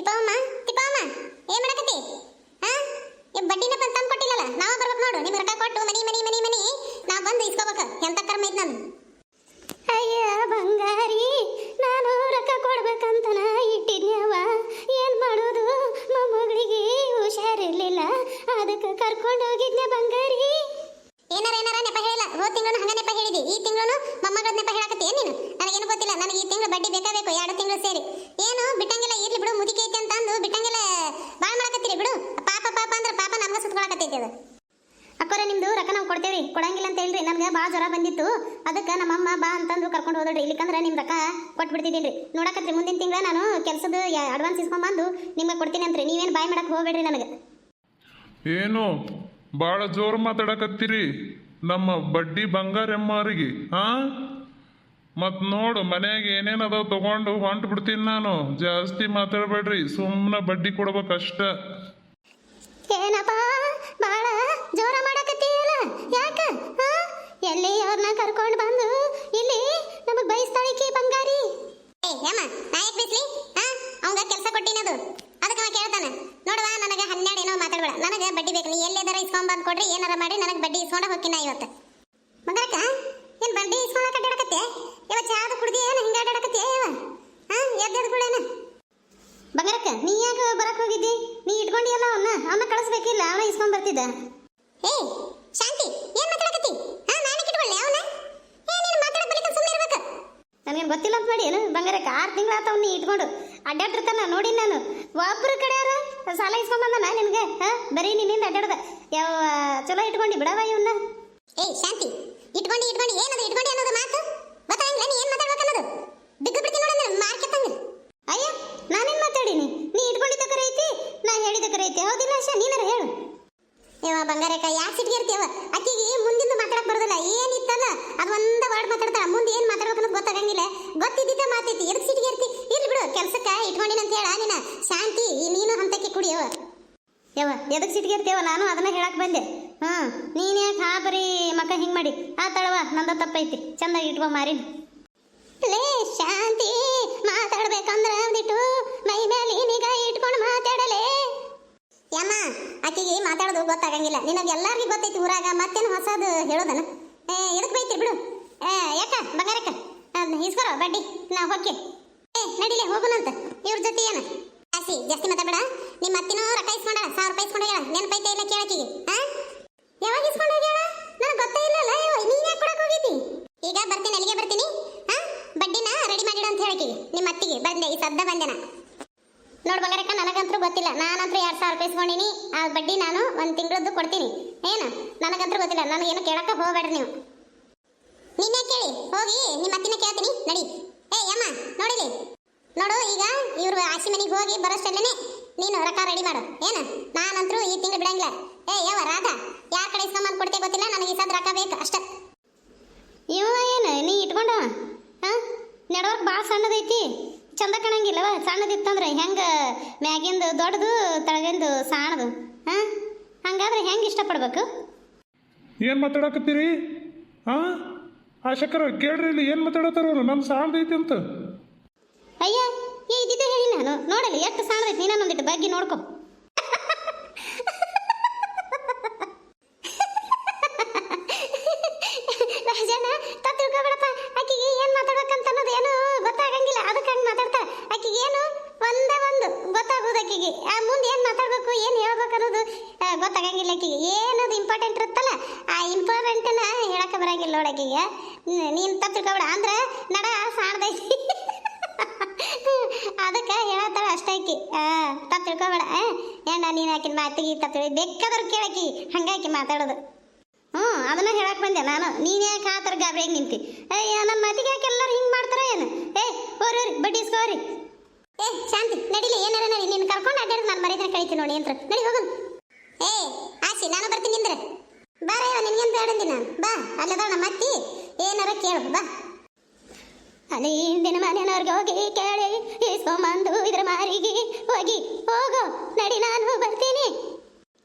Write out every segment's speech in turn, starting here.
ತಿಪ್ಪಮ್ಮ ತಿಪ್ಪಮ್ಮ, ಏನ್ ಮಾಡಕತ್ತಿ? ಹಾ? ಈ ಬಡ್ಡಿನ ಬಂದು ತಂದು ಕೊಟ್ಟಿಲ್ಲಲ್ಲ, ನಾವ ಬರ್ಬೇಕು ನೋಡು ನಿಮ್ಗೆ ರೊಕ್ಕ ಕೊಟ್ಟು ಮನಿ ಮನಿ ಮನಿ ಮನಿ ನಾ ಬಂದು ಇಸ್ಕೋಬೇಕು. ಎಂತ ಕರ್ಮ ಐತ್ ನಂದು ಅಯ್ಯ ಬಂಗಾರಿ, ನಾನು ರೊಕ್ಕ ಕೊಡ್ಬೇಕಂತ ಇಟ್ಟಿದ್ನವ ಏನ್ ಮಾಡೋದು? ಮೊಮ್ಮಗಳಿಗೆ ಹುಷಾರಿರ್ಲಿಲ್ಲ. ಅದಕ್ಕೆ ಕರ್ಕೊಂಡು ಹೋಗಿದ್ನೆ ಬಂಗಾರಿ? ಏನಾರ ಏನಾರ ನೆಪ ಹೇಳಿಲ್ಲ. ಹೋದ ತಿಂಗಳು ಹಂಗ ನೆಪ ಹೇಳಿದಿ. ಈ ತಿಂಗಳು ಮೊಮ್ಮಗಳ ನೆಪ ಹೇಳಕತ್ತಿ ನೀನು? ನನಗೇನು ಗೊತ್ತಿಲ್ಲ. ನನಗೆ ಈ ತಿಂಗಳು ಬಡ್ಡಿ ಬೇಕಾ ಬೇಕು? ಎರಡು ತಿಂಗಳು ಸೇರಿ. ಏನು, ಬಿಟ್ಟಂಗಿಲ್ಲ ಇರ್ಲಿ ಬಿಡು, ಮುದುಕಿ ಐತೆ ಅಂತ ಅಂದು ಬಿಟ್ಟಂಗಿಲ್ಲ ಭಾಳ ಮಾಡಕತ್ತೀರಿ ಬಿಡು. ಪಾಪ ಪಾಪ ಅಂದ್ರೆ ಪಾಪ ನಮ್ಗೆ ಸುತ್ಕೊಳಕತ್ತೈತಿ ಅದು. ಅಕ್ಕೋರ, ನಿಮ್ದು ರೊಕ್ಕ ನಾವು ಕೊಡ್ತೇವ್ರಿ. ಕೊಡಂಗಿಲ್ಲ ಅಂತ ಹೇಳ್ರಿ. ನನಗೆ ಭಾಳ ಜ್ವರ ಬಂದಿತ್ತು. ಅದಕ್ಕೆ ನಮ್ಮಮ್ಮ ಬಾ ಅಂತಂದು ಕರ್ಕೊಂಡು ಹೋದ್ರಿ. ಇಲ್ಲಿಕಂದ್ರೆ ನಿಮ್ಮ ರೊಕ್ಕ ಕೊಟ್ಬಿಡ್ತಿದ್ದೀನಿ ನೋಡಕತ್ರಿ, ಮುಂದಿನ ತಿಂಗಳ ನಾನು ಕೆಲಸದ ಅಡ್ವಾನ್ಸ್ ಇಸ್ಕೊಂಬಂದು ನಿಮ್ಗೆ ಕೊಡ್ತೀನಿ ಅಂತ್ರಿ. ನೀವೇನು ಬಾಯ್ ಮಾಡಕ್ಕೆ ಹೋಗ್ಬೇಡ್ರಿ ನನಗೆ. ಏನು? ಭಾಳ ಜೋರು ಮಾತಾಡಕತ್ತೀರಿ. ನಮ್ಮ ಬಡ್ಡಿ ಬಂಗಾರಮ್ಮವ್ರಿಗೆ ಹಾ ಮತ್ ನೋಡು, ಮನೆಯಾಗ ಏನೇನು ಅದಾವ ತಗೊಂಡು ಹೊಂಟು ಬಿಡ್ತೀನಿ ನಾನು. ಜಾಸ್ತಿ ಮಾತಾಡಬೇಡ್ರಿ ಸುಮ್ಮನೆ ಬಡ್ಡಿ ಕೊಡ್ಬೇಕಷ್ಟ ಏನಪ್ಪ ಭಾಳ ಜೋರ ಮಾಡಕತ್ತೀಯಲ್ಲ? ಯಾಕ? ಎಲ್ಲಿ ಅವ್ರನ್ನ ಕರ್ಕೊಂಡು ಬಂದು, ಇಲ್ಲಿ ನಮಗೆ ಬಯಸ್ತಾಳಿಕಿ ಬಂಗಾರಿ? ಏ ಯಮ್ಮ ನಾ ಯಾಕೆ ಬೀಸ್ಲಿ ಹಾ ಅವಂಗ ಕೆಲಸ ಕೊಟ್ಟಿನದು. ಅದಕ್ಕೆ ಅವ ಕೇಳ್ತಾನ. ನೋಡುವ, ನನಗೆ ಹನ್ನೆರಡು ಏನೋ ಮಾತಾಡಬೇಡ. ನನಗೆ ಬಡ್ಡಿ ಬೇಕು. ನೀ ಎಲ್ಲೇದಾರ ಇಸ್ಕೊಂಬಂದು ಕೊಡ್ರಿ, ಏನಾರ ಮಾಡಿ ನನಗೆ ಬಡ್ಡಿ ಇಸ್ಕೊಂಡ ಹೋಗ್ತೀನಿ ಇವತ್ತು. ಮಗರಕ್ಕ ಏನ್ ಬಡ್ಡಿ ಇಸ್ಕೊಂಡ ಕಟ್ಟಾಡಕತ್ತೆ ಇವ ಚಾದ ಕುಡ್ದಿ ಏನು ಹಿಂಗ ಅಡ್ಡಾಡಕತ್ತೆ ಇವ? ಹಾ ಎದ್ದೆದ್ ಕುಡೇನ ಬಂಗಾರಕ್ಕ, ನೀ ಯಾಕೆ ಬರಕ್ ಹೋಗಿದ್ದಿ? ನೀ ಇಟ್ಕೊಂಡಿಯಲ್ಲ ಅವನ್ನ ಅವನ್ನ ಕಳಿಸ್ಬೇಕಿಲ್ಲ, ಅವನ ಇಸ್ಕೊಂಡ್ ಬರ್ತಿದ್ದ. ಹೇ ಶಾಂತಿ, ಏನ್ ಮಾತಾಡಕತ್ತಿ ಹಾ ನಾನೇ ಕಿಟ್ಕೊಳ್ಳೆ ಅವನ ಏ ನೀನು ಮಾತಾಡ ಬಲಿಕ ಸುಮ್ಮನೆ ಇರ್ಬೇಕು ನನಗೇನು ಗೊತ್ತಿಲ್ಲ ಅಂತ ಮಾಡಿ. ಏನು? ಬಂಗಾರಕ್ಕೆ ಆರು ತಿಂಗಳಾತ ಅವ್ನ ಇಟ್ಕೊಂಡು. ಅಡ್ಡಾಡಿರ್ತಾನ ನೋಡಿ ನಾನು. ಒಬ್ರು ಕಡೆಯವ್ರ ಸಾಲ ಇಸ್ಕೊಂಬಂದನ ನಿನಗೆ? ಹಾಂ? ಬರೀ ನಿನ್ನಿಂದ ಅಡ್ಡಾಡ್ದ. ಯಾವ ಚಲೋ ಇಟ್ಕೊಂಡು ಬಿಡವ ಇವನ್ನ ಏಯ್ ಶಾಂತಿ. ಇಟ್ಕೊಂಡು ಇಟ್ಕೊಂಡು. ಏನದು ಇಟ್ಕೊಂಡು ಅನ್ನೋದು ಮಾತು? ಗೊತ್ತಾಗಿಲ್ಲ ನೀ ಏನ್ ಮಾತಾಡ್ಬೇಕು ಅನ್ನೋದು? ಬಿದ್ದು ಬಿಡ್ತೀನಿ ಮಾರ್ಕೆಟ್ ಮಾರ್ಕೆತ್ತಂಗ ಅಯ್ಯ ನಾನೇನ್ ಮಾತಾಡೀನಿ? ನೀ ಇಟ್ಕೊಂಡಿದ್ದ ಕರೆ ಐತಿ ನಾ ಹೇಳಿದ ಕರೆ ಐತಿ. ಹೌದಿಲ್ಲ ಆಶಾ ನೀನಾರ ಹೇಳು. ಇವ ಬಂಗಾರಕ್ಕ ಯಾಕೆ ಸಿಟ್ಟಿಗೆ ಆಕಿಗೆ ಮುಂದಿಂದ ಮಾತಾಡಕ್ ಬರೋದಿಲ್ಲ ಏನಿತ್ತಲ್ಲ ಅದು ಒಂದ ವರ್ಡ್ ಮಾತಾಡ್ತಾಳ ಮುಂದೆ ಏನ್ ಮಾತಾಡ್ಬೇಕು ಅನ್ನೋದು ಗೊತ್ತಾಗಂಗಿಲ್ಲ ಗೊತ್ತಿದ್ದಿದ್ದ ಮಾತೈತಿ ಎದಕ್ ಸಿಟ್ಟಿಗೆ ಇರ್ತಿ ಇರ್ಲಿ ಬಿಡು ಕೆಲ್ಸಕ್ಕ ಇಟ್ಕೊಂಡಿನ ಅಂತ ಹೇಳ ನೀನ ಶಾಂತಿ ಈ ನೀನು ಹಂತಕ್ಕೆ ಕುಡಿಯವ ಯವ್ವ ಎದಕ್ ಸಿಟ್ಗಿರ್ತೇವ ನಾನು ಅದನ್ನ ಹೇಳಕ್ ಬಂದೆ. ಹಾ, ನೀನ್ ಯಾಕೆ ಹಾ ಬರೀ ಮಕ್ಕ ಹಿಂಗ್ ಮಾಡಿ? ಆ ತಳವ, ನಂದ ತಪ್ಪೈತಿ. ಚಂದ ಇಟ್ಕೊ ಮಾರಿನ ಲೇ, ಶಾಂತಿ, ಮಾತಾಡ್ಬೇಕಂದ್ರ ಒಂದಿಟ್ಟು ಮೈ ಮೇಲೆ ನಿಗಾ ಇಟ್ಕೊಂಡು ಮಾತಾಡಲೇ. ಯಮ್ಮ, ಆಕಿಗೆ ಮಾತಾಡೋದು ಗೊತ್ತಾಗಂಗಿಲ್ಲ. ನಿನಗೆ ಎಲ್ಲಾರ್ಗಿ ಗೊತ್ತೈತಿ ಊರಾಗ, ಮತ್ತೇನು ಹೊಸದು ಹೇಳೋದನ? ಏ, ಎದಕ್ ಬೈತಿ ಬಿಡು. ಏ, ಯಾಕ, ಬಂಗಾರಕ್ಕ? ಇಸ್ಕೊರೋ ಬಡ್ಡಿ, ನಾ ಹೋಗ್ಕೆ ಏ, ನಡಿಲೆ, ಹೋಗುನಂತ. ಇವ್ರ ಜೊತೆ ಏನ? ಜಾಸ್ತಿ ಜಾಸ್ತಿ ಮಾತಾಡ ನಿಮ್ಮ ಅತ್ತಿನೂ ರೊಕ್ಕ ಇಸ್ಕೊಂಡ ಸಾವಿರ ರೂಪಾಯಿ ಇಸ್ಕೊಂಡ ನೆನಪೈತೆ ಇಲ್ಲ ಕೇಳಕಿಗೆ ಹಾ ಯಾವಾಗ ಇಸ್ಕೊಂಡು ಹೋಗ್ಯಾಳ? ನನಗೆ ಗೊತ್ತೇ ಇಲ್ಲಲ್ಲ ನೀನ್ ಯಾಕೆ ಕೊಡಕ್ ಹೋಗಿದ್ದಿ? ಈಗ ಬರ್ತೀನಿ, ಅಲ್ಲಿಗೆ ಬರ್ತೀನಿ ಹಾ ಬಡ್ಡಿನ ರೆಡಿ ಮಾಡಿಡು ಅಂತ ಹೇಳಕಿಗೆ ನಿಮ್ಮ ಅತ್ತಿಗೆ ಬಂದೆ, ಈ ಸದ್ದ ಬಂದೆನ? ನೋಡ್ ಬಂಗಾರಕ್ಕ ನನಗಂತೂ ಗೊತ್ತಿಲ್ಲ ನಾನಂತೂ ಎರಡು ಸಾವಿರ ರೂಪಾಯಿ ಇಸ್ಕೊಂಡಿನಿ, ಆ ಬಡ್ಡಿ ನಾನು ಒಂದು ತಿಂಗಳದ್ದು ಕೊಡ್ತೀನಿ, ಏನು? ನನಗಂತೂ ಗೊತ್ತಿಲ್ಲ ನನಗೇನು ಕೇಳಕ್ಕ ಹೋಗ್ಬೇಡ್ರಿ ನೀವು. ನಿನ್ನೆ ಕೇಳಿ? ಹೋಗಿ, ನಿಮ್ಮ ಅತ್ತಿನ ಕೇಳ್ತೀನಿ, ನಡಿ. ಏ ಯಮ್ಮ ನೋಡಿಲಿ? ನೋಡು ಈಗ ಇವ್ರು ಆಸಿ ಮನೆಗೆ ಹೋಗಿ ಬರೋಷ್ಟಲ್ಲೇ ನೀನು ರೊಕ್ಕ ರೆಡಿ ಮಾಡು. ಏನು? ನಾನಂತರೂ ಈ ತಿಂಗಳು ಬಿಡಂಗಿಲ್ಲ. ಏ ಯಾವ ರಾಧಾ ಯಾರ ಕಡೆ ಇಸ್ಕೊಂಬಂದು ಕೊಡ್ತೇ ಗೊತ್ತಿಲ್ಲ? ನನಗೆ ಈ ಸದ್ ರೊಕ್ಕ ಬೇಕು ಅಷ್ಟೇ. ಇವ ಏನು? ನೀ ಇಟ್ಕೊಂಡ? ಹಾಂ? ನೆಡವರ್ಕ್ ಭಾಳ ಸಣ್ಣದೈತಿ. ಚಂದ ಕಾಣಂಗಿಲ್ಲವ. ಸಣ್ಣದಿತ್ತಂದ್ರೆ ಹೆಂಗೆ ಮ್ಯಾಗಿಂದು ದೊಡ್ಡದು ತಳಗಿಂದು ಸಾಣದು ಹಾಂ? ಹಂಗಾದ್ರೆ ಹೆಂಗೆ ಇಷ್ಟಪಡ್ಬೇಕು? ಏನು ಮಾತಾಡಕತ್ತೀರಿ? ಆ ಆಶಕರ ಕೇಳ್ರಿ ಇಲ್ಲಿ ಏನು ಮಾತಾಡತ್ತಾರ ನಮ್ಮ ಸಾಲದೈತಿ ಅಂತ ಅಯ್ಯ, ಏ ಇದ್ದಿದ್ದೆ ಹೇಳಿ ನಾನು. ನೋಡಲಿ, ಎಷ್ಟು ಸಾಣದೈತಿ ನೀನೊಂದಿಟ್ಟು ಬಗ್ಗೆ ನೋಡ್ಕೊ. ರಾಜಣ್ಣ ತ ತಿಳ್ಕೊಬೇಡಪ್ಪ ಆಕಿಗೆ ಏನ್ ಮಾತಾಡ್ಬೇಕಂತ ಅನ್ನೋದು ಏನು ಗೊತ್ತಾಗಂಗಿಲ್ಲ. ಅದಕ್ಕೆ ಹಂಗೆ ಮಾತಾಡ್ತಾ, ಆಕಿಗೆ ಏನು ಒಂದೇ ಒಂದು ಗೊತ್ತಾಗೋದು ಆಕಿಗೆ. ಆ ಮುಂದೆ ಏನು ಮಾತಾಡ್ಬೇಕು, ಏನು ಹೇಳ್ಬೇಕು ಅನ್ನೋದು ಗೊತ್ತಾಗಂಗಿಲ್ಲ ಆಕಿಗೆ. ಏನದು ಇಂಪಾರ್ಟೆಂಟ್ ಇರುತ್ತಲ್ಲ, ಆ ಇಂಪಾರ್ಟೆಂಟನ್ನ ಹೇಳಕ್ಕೆ ಬರಂಗಿಲ್ಲ ನೋಡು ಆಕಿಗೆ. ನೀ- ನೀನ್ ತಪ್ಪು ತಿಳ್ಕೊಬೇಡ ಅಂದ್ರೆ ನಡ ಸಾಣದೈತಿ ಅದಕ್ಕೆ ಹೇಳತ್ತಾಳ ಅಷ್ಟೇ ಆಕಿ ಆ ತಪ್ಪು ತಿಳ್ಕೊಬೇಡ ಆ? ಏನ ನೀನು ಆಕಿನ ಮಾತಿಗೆ ತಪ್ಪು ತಿಳಿ ಕೇಳಾಕಿ, ಹಂಗಾಕಿ ಮಾತಾಡೋದು. ಹ್ಞೂ, ಅದನ್ನ ಹೇಳಕ್ ಬಂದೆ ನಾನು. ನೀನು ಯಾಕೆ ಆ ಥರ ಗಾಬರಿಯಾಗಿ ನಿಂತಿ? ಏಯ್ ನಮ್ಮ ಮಾತಿಗೆ ಯಾಕೆ ಎಲ್ಲರೂ ಹಿಂಗೆ ಮಾಡ್ತಾರ ಏನು? ಏ, ಹೋರಿ ಬಡ್ಡಿ ಇಸ್ಕೋರಿ ಏ, ಶಾಂತಿ, ನಡಿಲಿ, ಏನಾರ ನಡಿ. ನಿನ್ನ ಕರ್ಕೊಂಡು ಅಡ್ಡಾಡ್ ನಾನು ಮರಿದ್ರೆ ಕಳಿತೀನಿ ನೋಡಿ ಅಂತ ನಡಿ, ಹೋಗು. ಏ ಆಸಿ ನಾನು ಬರ್ತೀನಿ ನಿಂದ್ರೆ. ಬಾರ ನಿನ್ಗೆಂತ ಹೇಳಂದಿ ನಾನು? ಬಾ ಅಲ್ಲದ ನಮ್ಮ ಅತ್ತಿ ಏನಾರ ಕೇಳು, ಬಾ. ಅಲ್ಲಿ ಹಿಂದಿನ ಮನೆಯವ್ರಿಗೆ ಹೋಗಿ ಕೇಳಿ ಇಸ್ಕೊಂಬಂದು ಇದ್ರ ಮಾರಿಗೆ ಹೋಗಿ, ಹೋಗು, ನಡಿ ನಾನು ಬರ್ತೀನಿ.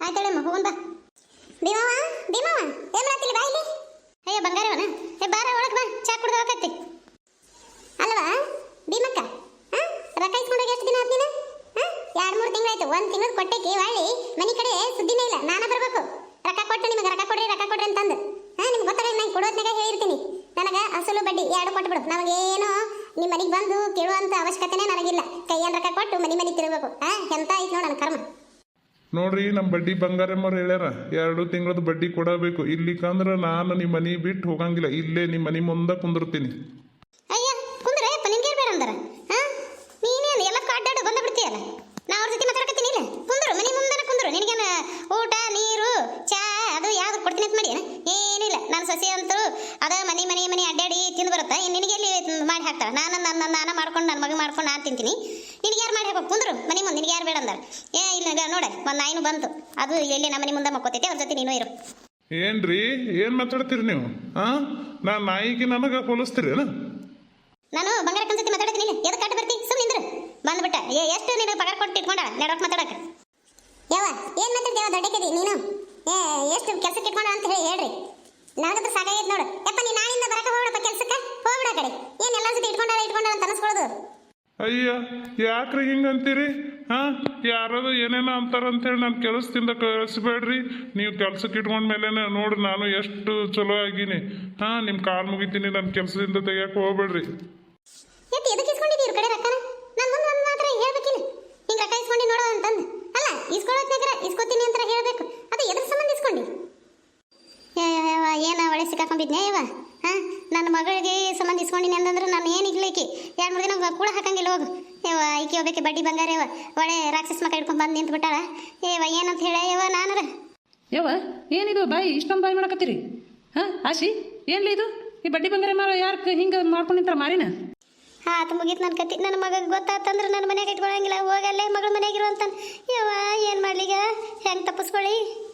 ಆಯ್ತಾಳಮ್ಮ ಹೋಗೋಣ ಬಾ. ಮಾಡತ್ತಿಲ್ಲ ಬಾಯಿಲಿ ಅಯ್ಯ ಬಂಗಾರವನ ಏ, ಬಾರ, ಒಳಗೆ ಬಾ, ಚಾ ಕುಡ್ದು ಹೋಗತ್ತಿ ಅಲ್ವಾ? ಭೀಮಕ್ಕ ರೊಕ್ಕ ಇಸ್ಕೊಂಡೋಗಿ ಎಷ್ಟು ದಿನ ಆತ್ ನೀನು ಹಾ ಎರಡ್ ಮೂರು ತಿಂಗಳಾಯ್ತು, ಒಂದು ತಿಂಗಳು ಕೊಟ್ಟೆಕಿ ಹೊಳ್ಳಿ, ಮನೆ ಕಡೆ ಸುದ್ದಿನೇ ಇಲ್ಲ, ನಾನ ಬರ್ಬೇಕು. ರೊಕ್ಕ ಕೊಟ್ಟು ನಿಮಗೆ, ರೊಕ್ಕ ಕೊಡ್ರಿ ರೊಕ್ಕ ಕೊಡ್ರಿ ಅಂತಂದು. ಹಾಂ ನಿಮ್ಗೆ ಗೊತ್ತಾಗ ನಾನು ಕೊಡೋದ್ನಾಗ ಹೇಳಿರ್ತೀನಿ. ನನಗ ಅಸಲು ಬಡ್ಡಿ ಎರಡು ಕೊಟ್ಬಿಡು ನಮಗೇನು ನಿಮ್ಮ ಮನೆಗೆ ಬಂದು ಕೇಳುವಂತ ಅವಶ್ಯಕತೆನೇ ನನಗಿಲ್ಲ. ಕೈಯಲ್ಲಿ ರೊಕ್ಕ ಕೊಟ್ಟು ಮನಿ ಮನಿ ತಿರುಗಬೇಕು. ಹಾ ಎಂತ ಐತ್ ನೋಡ ನನ್ನ ಕರ್ಮ. ನೋಡ್ರಿ ನಮ್ಮ ಬಡ್ಡಿ ಬಂಗಾರಮ್ಮ ಹೇಳ್ಯಾರ, ಎರಡು ತಿಂಗಳದ ಬಡ್ಡಿ ಕೊಡಬೇಕು. ಇಲ್ಲಿಕಂದ್ರೆ ನಾನು ನಿಮ್ಮ ಮನೆ ಬಿಟ್ಟು ಹೋಗಂಗಿಲ್ಲ. ಇಲ್ಲೇ ನಿಮ್ಮ ಮನೆ ಮುಂದೆ ಕುಂದಿರ್ತೀನಿ ಅಯ್ಯ ಕುಂದ್ರೆ ಅಪ್ಪ ನಿನ್ಗೆ ಬೇಡ ಅಂದಾರ ಹಾ ನೀನೇನು ಎಲ್ಲ ಅಡ್ಡಾಡು ಬಂದ ಬಿಡ್ತೀಯಲ್ಲ ನಾ ಅವ್ರ ಜೊತೆ ಮಾತಾಡಕತ್ತೀನಿ ಇಲ್ಲ ಕುಂದ್ರು ಮನೆ ಮುಂದೆ ಕುಂದ್ರು ನಿನಗೇನ ಊಟ ನೀರು ಚಾ ಅಂತ ಮಾಡಿ ಏನಿಲ್ಲ. ನನ್ನ ಸಸಿ ಅಂತೂ ಅದ ಮನೆ ಮನೆ ಮನೆ ಅಡ್ಡಾಡಿ ತಿಂದು ಬರುತ್ತೆ. ನಿನಗೆ ಎಲ್ಲಿ ಮಾಡಿ ಹಾಕ್ತಾರೆ? ನಾನು ನನ್ನ ನಾನು ಮಾಡ್ಕೊಂಡು ನನ್ನ ಮಗ ಮಾಡ್ಕೊಂಡು ನಾನು ತಿಂತೀನಿ. ನಿನಗೆ ಯಾರು ಮಾಡಿ ಹಾಕೋ ಕುಂದ್ರು. ಮನೆ ಮುಂದೆ. ನಿನಗೆ ಯಾರು ಬೇಡ ಅಂದ್ರೆ? ಏ ಇಲ್ಲ ನೋಡ. ಒಂದು ನಾಯಿನೂ ಬಂತು. ಅದು ಎಲ್ಲಿ ನಮ್ಮ ಮನೆ ಮುಂದೆ ಮಕ್ಕೋತೈತೆ ಅವ್ರ ಜೊತೆ ನೀನು ಇರು. ಏನ್ರಿ? ಏನು ಮಾತಾಡ್ತೀರಿ ನೀವು? ಹಾ ನಾ ನಾಯಿಗೆ ನನಗೆ ಹೋಲಿಸ್ತೀರಿ ನಾನು ಬಂಗಾರ ಜೊತೆ ಮಾತಾಡ್ತೀನಿ ಎದಕ್ಕೆ ಬರ್ತೀನಿ ಬರ್ತಿ? ಸುಮ್ಮನಿಂದ್ರು ಬಂದ್ಬಿಟ್ಟ. ಏ ಎಷ್ಟು ನೀನು ಪಗಾರ ಕೊಟ್ಟು ಇಟ್ಕೊಂಡ ನಡೋಕ್ ಮಾತಾಡಕ್ಕೆ. ಯಾವ ಏನ್ ಮಾತಾಡ್ತೀವ ದೊಡ್ಡಕದಿ ನೀನು? ಏ ಎಷ್ಟು ಕೆಲ್ಸಕ್ಕೆ ಇಟ್ಕೊಂಡ ಅಂತ ಹೇಳಿ ಹೇಳ್ರಿ. ನನಗಂತೂ ಸಾಕಾಗೈತೆ ನೋಡು. ಯಪ್ಪ ನೀ ನಾಳಿಂದ ಬರಕ ಹೋಗ್ಬಿಡಪ್ಪ ಕೆಲಸಕ್ಕೆ? ಹೋಗ್ಬಿಡ ಕಡೆ. ಏನೆಲ್ಲ ಎಲ್ಲಾ ಜೊತೆ ಇಟ್ಕೊಂಡಾರ ಇಟ್ಕೊಂಡಾರ ಅಂತ ಅನಿಸ್ಕೊಳ್ಳೋದು. ಅಯ್ಯ ಯಾಕ್ರಿ ಹಿಂಗೆ ಅಂತೀರಿ? ಹಾಂ? ಯಾರಾದ್ರು ಏನೇನೋ ಅಂತಾರಂತೇಳಿ ನಾನು ಕೆಲಸದಿಂದ ಕಳಿಸ್ಬೇಡ್ರಿ. ನೀವು ಕೆಲ್ಸಕ್ಕೆ ಇಟ್ಕೊಂಡ್ಮೇಲೆ ನೋಡ್ರಿ ನಾನು ಎಷ್ಟು ಚಲೋ ಆಗೀನಿ. ಹಾಂ ನಿಮ್ಮ ಕಾಲ್ ಮುಗಿತೀನಿ ನನ್ನ ಕೆಲಸದಿಂದ ತೆಗಿಯಕ್ಕೆ ಹೋಗ್ಬೇಡ್ರಿ. ಇಸ್ಕೊಂಡು ನೋಡೋ ಅಂತಂದು. ಅಲ್ಲ ಇಸ್ಕೊತೀನಿ ಅಂತ ಹೇಳ್ಬೇಕು ಅದು ಎದ್ರ ಸಂಬಂಧ ಇಸ್ಕೊಂಡಿ ಏನ ಒಳ್ಳೆ ಸಿಕ್ಕಾಕೊಂಡಿದ್ನೆ ಇವ? ಹಾಂ? ನನ್ನ ಮಗಳಿಗೆ ಸಂಬಂಧ ಇಸ್ಕೊಂಡಿನಿ ಅಂತಂದ್ರೆ ನಾನು ಏನು ಇಗ್ಲಿಕ್ಕೆ ಎರಡು ಮೂರು ದಿನ ಕೂಡ ಹಾಕಂಗಿಲ್ಲ ಹೋಗು. ಏವ ಈಕೆ ಹೋಗ್ಬೇಕು ಬಡ್ಡಿ ಬಂಗಾರ ಯವ ಒಳ್ಳೆ ರಾಕ್ಷಸ ಮಕ್ಕ ಹಿಡ್ಕೊಂಡು ಬಂದು ನಿಂತು ಬಿಟ್ಟಾಳ ಏವ ಏನಂತ ಹೇಳ ಯವ ನಾನರ? ಯವ ಏನಿದು ಬಾಯಿ? ಇಷ್ಟೊಂದು ಬಾಯಿ ಮಾಡಕತ್ತೀರಿ? ಹಾಂ ಆಶಿ ಏನ್ಲಿ ಇದು? ಈ ಬಡ್ಡಿ ಬಂಗಾರ ಮಾರ ಯಾರು ಹಿಂಗೆ ಮಾಡ್ಕೊಂಡು ನಿಂತಾರ ಮಾರಿನ? ಅದು ಮುಗೀತು ನನ್ನ ಕತಿ. ನನ್ನ ಮಗಗೆ ಗೊತ್ತಾತಂದ್ರೆ ನನ್ನ ಮನೆಗೆ ಇಟ್ಕೊಳಂಗಿಲ್ಲ. ಹೋಗಲ್ಲೇ ಮಗಳ ಮನೆಗೆ ಇರು ಅಂತ ಯವ್ವ ಏನು ಮಾಡ್ಲಿಗ ಹೆಂಗೆ ತಪ್ಪಿಸ್ಕೊಳ್ಳಿ ಹಾಂ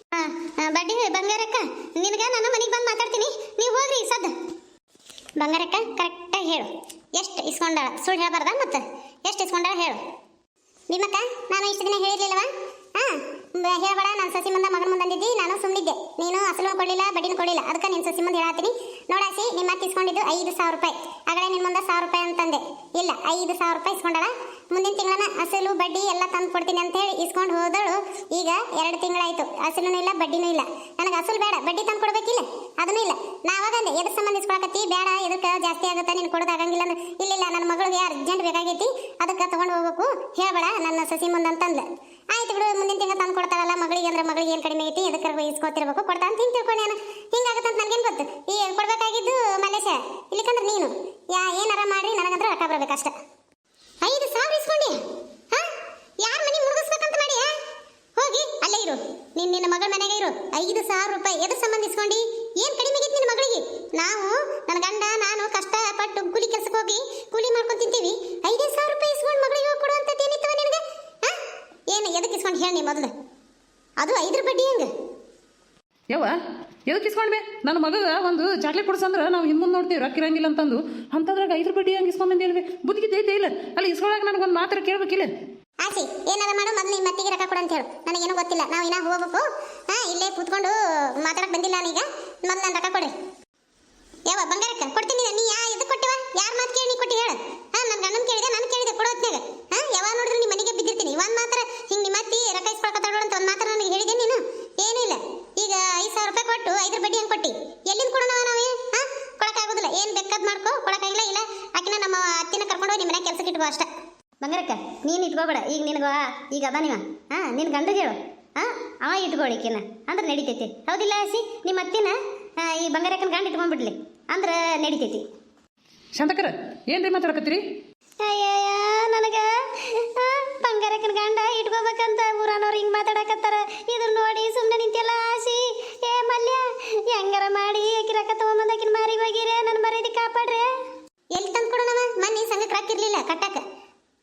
ಬಡ್ಡಿ, ಬಂಗಾರಕ್ಕ, ನಿನಗೆ ನನ್ನ ಮನೆಗೆ ಬಂದು ಮಾತಾಡ್ತೀನಿ. ನೀವು ಹೋಗ್ರಿ ಸದ್ ಬಂಗಾರಕ್ಕ ಕರೆಕ್ಟಾಗಿ ಹೇಳು. ಎಷ್ಟು ಇಸ್ಕೊಂಡಾಳ? ಸುಳ್ಳು ಹೇಳಬಾರ್ದ ಮತ್ತೆ? ಎಷ್ಟು ಇಸ್ಕೊಂಡಾಳ ಹೇಳು. ನಿಮ್ಮಕ್ಕ ನಾನು ಇಷ್ಟು ದಿನ ಹೇಳಿರ್ಲಿಲ್ಲವಾ? ಹಾಂ ಹೇಳಬೇಡ, ನಾನು ಸಸಿ ಮುಂದೆ ಮಗನ ಮುಂದೆ ಅಂದಿದ್ದಿ, ನಾನು ಸುಮ್ಮನಿದ್ದೆ ನೀನು ಅಸಲು ಕೊಡಲಿಲ್ಲ, ಬಡ್ಡಿನೂ ಕೊಡಲಿಲ್ಲ. ಅದಕ್ಕೆ ನೀನು ಸಸಿ ಮುಂದೆ ಹೇಳತ್ತೀನಿ ನೋಡಾಸಿ ನಿಮ್ಮ ಇಸ್ಕೊಂಡಿದ್ದು ಐದು ಸಾವಿರ ರೂಪಾಯಿ. ಆಗಲೇ ನಿನ್ನ ಮುಂದೆ ಸಾವಿರ ರೂಪಾಯಿ ಅಂತಂದೆ. ಇಲ್ಲ, ಐದು ಸಾವಿರ ರೂಪಾಯಿ ಇಸ್ಕೊಂಡಾಳ. ಮುಂದಿನ ತಿಂಗಳನ್ನ ಅಸಲು ಬಡ್ಡಿ ಎಲ್ಲ ತಂದು ಕೊಡ್ತೀನಿ ಅಂತ ಹೇಳಿ ಇಸ್ಕೊಂಡು ಹೋದಳು. ಈಗ ಎರಡು ತಿಂಗಳಾಯ್ತು. ಅಸಲೂ ಇಲ್ಲ, ಬಡ್ಡಿನೂ ಇಲ್ಲ. ನನಗೆ ಅಸಲು ಬೇಡ, ಬಡ್ಡಿ ತಂದು ಕೊಡ್ಬೇಕಿಲ್ಲ? ಅದನ್ನೂ ಇಲ್ಲ. ನಾವಾಗ ಅಂದೆ ಎದಕ್ಕೆ ಸಂಬಂಧ ಇಸ್ಕೊಳಕತ್ತಿ ಬೇಡ, ಎದಕ್ಕೆ ಜಾಸ್ತಿ ಆಗುತ್ತೆ? ನೀನು ಕೊಡೋದಾಗಂಗಿಲ್ಲ ಅಂದ್ರೆ ಇಲ್ಲ ಇಲ್ಲ ನನ್ನ ಮಗಳಿಗೆ ಅರ್ಜೆಂಟ್ ಬೇಕಾಗೈತಿ, ಅದಕ್ಕೆ ತಗೊಂಡು ಹೋಗ್ಬೇಕು. ಹೇಳ್ಬೇಡ, ನನ್ನ ಸಸಿ ಮುಂದೆ ಆಯ್ತು ಬಿಡು, ಮುಂದಿನ ತಿಂಗಳು ತಂದು ಕೊಡ್ತಾರಲ್ಲ ಮಗಳಿಗೆ ಅಂದ್ರೆ ಮಗಳಿಗೆ ಏನು ಕಡಿಮೆ ಐತಿ? ಎದಕ್ಕೆ ಇಸ್ಕೊತಿರ್ಬೇಕು ಕೊಡ್ತಾ ಅಂತ ಹಿಂಗೆ ತಿಳ್ಕೊಂಡೆ ನಾನು. ಹಿಂಗಾಗತ್ತಂತ ನನಗೇನು ಗೊತ್ತು? ಈ ಕೊಡಬೇಕಾಗಿದ್ದು ಮಲೇಶ ಇಲ್ಲಿಕಂದ್ರೆ ನೀನು. ಯಾ, ಏನಾರ ಮಾಡ್ರಿ, ನನಗಂದ್ರೆ ರೊಕ್ಕ ಬರ್ಬೇಕಷ್ಟ ಐದು ಸಾವಿರ ಇಸ್ಕೊಂಡಿ ಹಾ ಯಾರ ಮನೆ ಮುಗಿಸ್ಬೇಕಂತ ಮಾಡಿ ಹೋಗಿ ಅಲ್ಲೇ ಇರು ನೀನ್ ನಿನ್ನ ಮಗಳ ಮನೆಗೆ ಇರು ಐದು ಸಾವಿರ ರೂಪಾಯಿ ಎದ್ರ ಸಂಬಂಧಿಸ್ಕೊಂಡು? ಏನು ಕಡಿಮೆ ಆಗಿತ್ತು ನಿನ್ನ ಮಗಳಿಗೆ? ನಾವು ನನ್ನ ಗಂಡ ನಾನು ಕಷ್ಟಪಟ್ಟು ಕೂಲಿ ಕೆಲಸಕ್ಕೆ ಹೋಗಿ ಕೂಲಿ ಮಾಡ್ಕೊಂಡು ತಿಂತೀವಿ. ಐದೇ ಸಾವಿರ ರೂಪಾಯಿ ಇಸ್ಕೊಂಡು ಮಗಳಿಗೆ ಹೋಗಿ ಕೊಡುವಂಥದ್ದು ಏನಿತ್ತವ ನಿನಗೆ? ಹಾಂ? ಏನು ಎದಕ್ಕೆ ಇಸ್ಕೊಂಡು ಹೇಳಿ ಮೊದಲು. ಅದು ಐದ್ರ ಬಡ್ಡಿ ಹೆಂಗ? ಯವ್ವ ಎದಕ್ಕೆ ಇಸ್ಕೊಂಡ್ಬೆ ನನ್ನ ಮಗಗ ಒಂದು ಚಾಕ್ಲೇಟ್ ಕೊಡ್ಸಂದ್ರೆ ನಾವು ಹಿಂದೆ ಮುಂದೆ ನೋಡ್ತೀವಿ ರೊಕ್ಕ ಇರಂಗಿಲ್ಲ ಅಂತಂದು. ಅಂಥದ್ರಾಗ ಐದು ಬಡ್ಡಿ ಹಂಗೆ ಇಸ್ಕೊಂಬಂದು ಹೇಳ್ಬೇಕು ಬುದ್ಧಿಗಿದ್ದೈತೆ ಇಲ್ಲ? ಅಲ್ಲಿ ಇಸ್ಕೊಳಕ್ಕೆ ನನಗೊಂದು ಮಾತ್ರ ಕೇಳಬೇಕಿಲ್ಲ. ಆಸಿ ಏನಾರ ಮಾಡು ಮೊದಲು ನಿಮ್ಮ ಮತ್ತಿಗೆ ರೊಕ್ಕ ಕೊಡು ಅಂತ ಹೇಳು. ನನಗೇನು ಗೊತ್ತಿಲ್ಲ. ನಾವು ಇನ್ನೂ ಹೋಗ್ಬೇಕು. ಇಲ್ಲೇ ಕೂತ್ಕೊಂಡು ಮಾತಾಡಕ್ ಬಂದಿಲ್ಲ ನಾನೀಗ. ಮೊದಲು ನಾನು ರೊಕ್ಕ ಕೊಡ್ರಿ. ಯಾವ, ಬಂಗಾರಕ್ಕ? ಕೊಡ್ತೀನಿ ನೀ ಯಾ ಇದು ಕೊಟ್ಟಿವ? ಯಾರ ಮಾತು ಕೇಳಿ ಕೊಟ್ಟಿ ಹೇಳು. ಹಾ ನನ್ನ ಗಂಡನ ಕೇಳಿದೆ, ನಾನು ಕೇಳಿದೆ ಕೊಡೋತ್ನಾಗ ಹಾ, ಯಾವಾಗ ನೋಡಿದ್ರು ನಿಮ್ಮ ಮನೆಗೆ ಬಿದ್ದಿರ್ತೀನಿ. ಒಂದು ಮಾತ್ರ ಹಿಂಗೆ ನಿಮ್ಮ ಅತ್ತಿ ರೊಕ್ಕ ಇಸ್ಕೊಳಕತ್ತಾಳ ಅಂತ ಒಂದು ಮಾತ್ರ ನನಗೆ ಹೇಳಿದೆ ನೀನು? ಏನಿಲ್ಲ ಈಗ ಐದು ಸಾವಿರ ರೂಪಾಯಿ ಕೊಟ್ಟು ಐದ್ರ ಬಡ್ಡಿ ಹಂಗೆ ಕೊಟ್ಟಿ? ಎಲ್ಲಿಂದ ಕೊಡೋಣ ನಾವು ಹಾ ಕೊಡೋಕ್ಕಾಗೋದಿಲ್ಲ ಏನ್ ಬೇಕಾದ್ ಮಾಡ್ಕೋ ಕೊಡೋಕ್ಕಾಗಿಲ್ಲ ಇಲ್ಲ. ಆಕಿನ ನಮ್ಮ ಅತ್ತಿನ ಕರ್ಕೊಂಡು ನಿಮ್ಮ ಮನೆ ಕೆಲಸಕ್ಕೆ ಇಟ್ಕೋ ಅಷ್ಟ. ಬಂಗಾರಕ್ಕ, ನೀನು ಇಟ್ಕೋಬೇಡ. ಈಗ ನಿನಗ ಈಗ ಅದ ನೀವ ಹಾ, ನಿನ್ ಗಂಡಗೆ ಹೇಳು. ಹಾ ಅವ ಇಟ್ಕೊಳ್ಳಿಕ್ಕಿನ ಅಂದ್ರೆ ನಡಿತೈತಿ. ಹೌದಿಲ್ಲ ಹಸಿ? ನಿಮ್ಮ ಅತ್ತಿನ ಈ ಬಂಗಾರಕ್ಕನ ಗಂಡ ಇಟ್ಕೊಂಡ್ಬಿಡ್ಲಿ. ಅಂದ್ರೆ ನಡಿತೈತಿ. ಶಾಂತಕರ ಏನ್ರಿ ಮಾತಾಡಕತ್ತೀರಿ ಅಯ್ಯಯ್ಯ ನನಗ ಆ, ಬಂಗಾರಕ್ಕನ ಗಂಡ ಇಟ್ಕೋಬೇಕಂತ ಊರಾನವ್ರು ಹಿಂಗ್ ಮಾತಾಡಕತ್ತಾರ ಇದನ್ನ ನೋಡಿ ಸುಮ್ಮನೆ ನಿಂತೆಲ್ಲ ಆಸಿ ಏ ಮಲ್ಯ ಹೆಂಗಾರ ಮಾಡಿ ಆಕಿ ರೊಕ್ಕ ತಗೊಂಬಂದ್ ಆಕಿನ ಮಾರಿ ಹೋಗಿರೆ ನನ್ನ ಮರ್ಯಾದೆ ಕಾಪಾಡ್ರೆ ಎಲ್ಲಿ ತಂದು ಕೊಡೋಣವ ಮನೆ ಸಂಘಕ್ಕೆ ರೊಕ್ಕ ಇರ್ಲಿಲ್ಲ ಕಟ್ಟಕ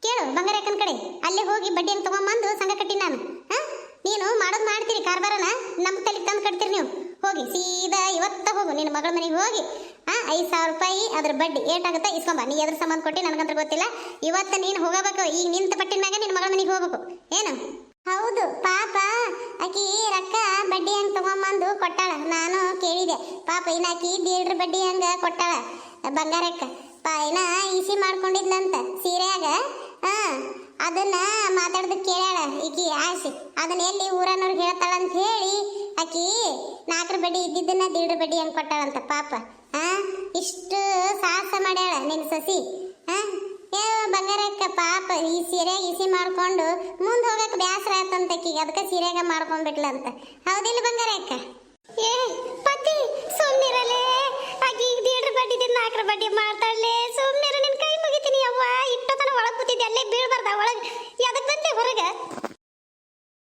ಕೇಳು ಬಂಗಾರಕ್ಕನ ಕಡೆ ಅಲ್ಲೇ ಹೋಗಿ ಬಡ್ಡಿ ಹಂಗೆ ತಗೊಂಬಂದು ಸಂಘ ಕಟ್ಟಿ ನಾನು ಹಾ ನೀನು ಮಾಡೋದು ಮಾಡ್ತೀರಿ ಕಾರ್ಬಾರನ ನಮ್ಮ ತಲೆಗೆ ತಂದು ಕಟ್ತೀರಿ ನೀವು. ಹೋಗಿ, ಸೀದಾ ಇವತ್ತ ಹೋಗು, ನಿನ್ನ ಮಗಳ ಮನೆಗೆ ಹೋಗಿ. ಹಾಂ ಐದು ಸಾವಿರ ರೂಪಾಯಿ ಅದ್ರ ಬಡ್ಡಿ ಏಟಾಗುತ್ತೆ ಇಸ್ಕೊಂಬ. ನೀ ಎದ್ರ ಸಂಬಂಧ ಕೊಟ್ಟು ನನಗಂತ್ರ ಗೊತ್ತಿಲ್ಲ. ಇವತ್ತು ನೀನು ಹೋಗಬೇಕು. ಈಗ ನಿಂತ ಪಟ್ಟಿನ ಮ್ಯಾಗ ನಿನ್ನ ಮಗಳ ಮನೆಗೆ ಹೋಗ್ಬೇಕು. ಏನು? ಹೌದು, ಪಾಪ. ಆಕಿ ರೊಕ್ಕ ಬಡ್ಡಿ ಹಂಗೆ ತಗೊಂಬಂದು ಕೊಟ್ಟಾಳ. ನಾನು ಕೇಳಿದೆ. ಪಾಪ ಇನ್ನಾಕಿ ಬೀಳ್ರ ಬಡ್ಡಿ ಹಂಗ ಕೊಟ್ಟಾಳ. ಬಂಗಾರಕ್ಕ. ಪಾ, ಇನ್ನ ಇಸಿ ಮಾಡ್ಕೊಂಡಿದ್ಲಂತ ಸೀರೆಯಾಗ ಹಾ ಅದನ್ನ ಮಾತಾಡ್ದು ಕೇಳ್ಯಾಳ ಆಸಿ ಅದನ್ನ ಎಲ್ಲಿ ಊರನವ್ರಿಗೆ ಹೇಳ್ತಾಳ ಅಂತ ಹೇಳಿ ಆಕಿ, ನಾಲ್ಕರ ಬಡ್ಡಿ ಇದ್ದಿದ್ದನ್ನ ದೀಡ್ರ ಬಡ್ಡಿ ಅಂತ ಕೊಟ್ಟಾಳಂತ ಪಾಪ. ಆ, ಇಷ್ಟು ಸಾಹಸ ಮಾಡ್ಯಾಳ ನಿನ್ ಸಸಿ. ಆ, ಏ ಬಂಗಾರಕ್ಕ ಪಾಪ ಈ ಸೀರೆ ಇಸಿ ಮಾಡ್ಕೊಂಡು ಮುಂದೆ ಹೋಗಕ್ಕೆ ಬ್ಯಾಸರ ಆಯ್ತಂತ ಆಕಿಗೆ ಅದಕ್ಕೆ ಸೀರೆಗ ಮಾಡ್ಕೊಂಡ್ಬಿಟ್ಲಂತ. ಹೌದಿಲ್ಲ ಬಂಗಾರಕ್ಕ ಏ, ಪತಿ, ಸುಮ್ನಿರಲೇ. ಆಕಿ ದೀಡ್ರ ಬಡ್ಡಿ ನಾಲ್ಕರ ಬಡ್ಡಿ ಮಾಡ್ತಾಳೆ ಸುಮ್ನಿರ ನಿನ್ ಇಟ್ಟತನ ಒಳಗೆ ಕೂತಿದ್ದೆ ಅಲ್ಲೇ ಬೀಳ್ಬಾರ್ದ ಒಳಗೆ. ಎದಕ್ ಬಂದೆ ಹೊರಗ.